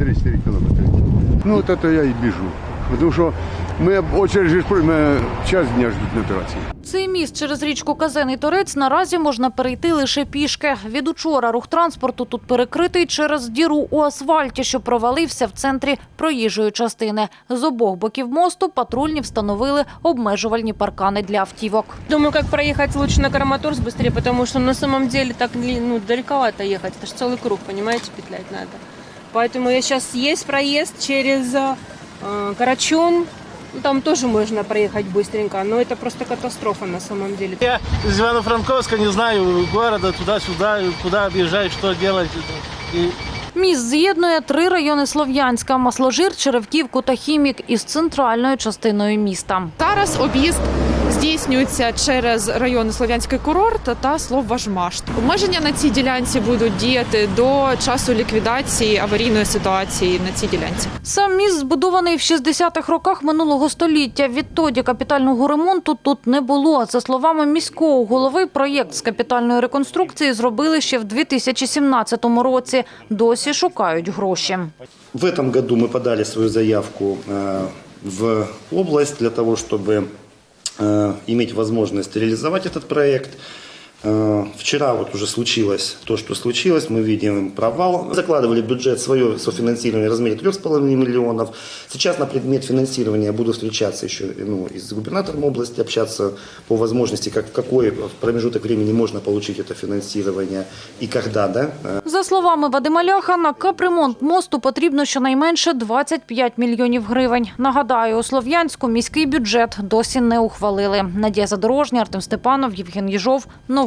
3-4 кілометри. Ну, от це я і біжу. Тому що ми очередь ж про- ми час дня ждуть на операції. Цей міст через річку Казен і Торець наразі можна перейти лише пішки. Від учора рух транспорту тут перекритий через діру у асфальті, що провалився в центрі проїжджої частини. З обох боків мосту патрульні встановили обмежувальні паркани для автівок. Думаю, как проехать лучше на Караматорск быстрее, потому что на самом деле так ли- ну, далековато ехать. Это же целый круг, понимаете, петлять надо. Поэтому я сейчас есть проезд через э, Карачун. Ну, Там тоже можно проехать быстренько, но это просто катастрофа на самом деле. Я из Ивано-Франковска не знаю города туда-сюда, куда объезжать, что делать. И Міст з'єднує три райони Слов'янська – Масложир, Черевківку та Хімік із центральною частиною міста. Зараз об'їзд здійснюється через райони Слов'янський курорт та Словважмашт. Обмеження на цій ділянці будуть діяти до часу ліквідації аварійної ситуації на цій ділянці. Сам міст збудований в 60-х роках минулого століття. Відтоді капітального ремонту тут не було. За словами міського голови, проєкт з капітальної реконструкції зробили ще в 2017 році. Досі шукають гроші. В этом году мы подали свою заявку э, в область для того, чтобы э, иметь возможность реализовать этот проект. Э, Вчера вот уже случилось то, что случилось. Мы видим провал. Закладывали в бюджет свое софинансирование в размере 3,5 миллионов. Сейчас на предмет финансирования я буду встречаться еще ну, и с губернатором области, общаться по возможности, как, в какой промежуток времени можно получить это финансирование и когда. Да? Э, За словами Вадима Ляха, на капремонт мосту потрібно щонайменше 25 мільйонів гривень. Нагадаю, у Слов'янську міський бюджет досі не ухвалили. Надія Задорожня, Артем Степанов, Євген Єжов.